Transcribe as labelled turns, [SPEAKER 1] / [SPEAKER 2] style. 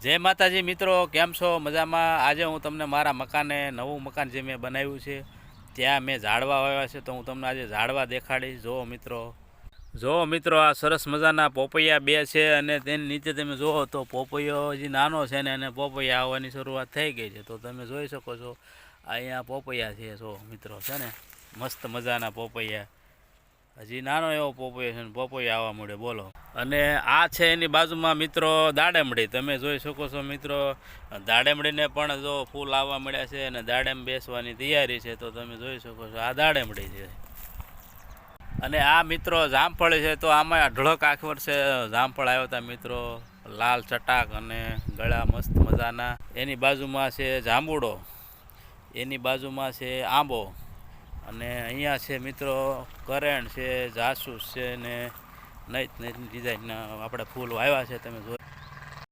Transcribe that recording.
[SPEAKER 1] જય માતાજી મિત્રો, કેમ છો? મજામાં? આજે હું તમને મારા મકાને, નવું મકાન જે મેં બનાવ્યું છે, ત્યાં મેં ઝાડવા વાવ્યા છે, તો હું તમને આજે ઝાડવા દેખાડીશ. જુઓ મિત્રો જુઓ મિત્રો, આ સરસ મજાના પોપૈયા બે છે અને તેની નીચે તમે જુઓ તો પોપૈયો હજી નાનો છે ને, અને પોપૈયા આવવાની શરૂઆત થઈ ગઈ છે. તો તમે જોઈ શકો છો અહીંયા પોપૈયા છે જો મિત્રો, છે ને? મસ્ત મજાના પોપૈયા. હજી નાનો એવો પોપોય છે પોપોય આવવા મળે, બોલો. અને આ છે એની બાજુમાં મિત્રો દાડેમડી. તમે જોઈ શકો છો મિત્રો, દાડેમડીને પણ જો ફૂલ આવવા મળ્યા છે અને દાડેમ બેસવાની તૈયારી છે, તો તમે જોઈ શકો છો આ દાડેમડી છે. અને આ મિત્રો જામફળ છે, તો આમાં અઢળક આખ વર્ષે જામફળ આવ્યા હતા મિત્રો, લાલ ચટાક અને ગળા મસ્ત મજાના. એની બાજુમાં છે જાંબુડો. એની બાજુમાં છે આંબો. અને અહીંયા છે મિત્રો કરેણ છે, જાસૂસ છે ને નૈત નહીં ડિઝાઇનના આપણે ફૂલ વાવ્યા છે, તમે જો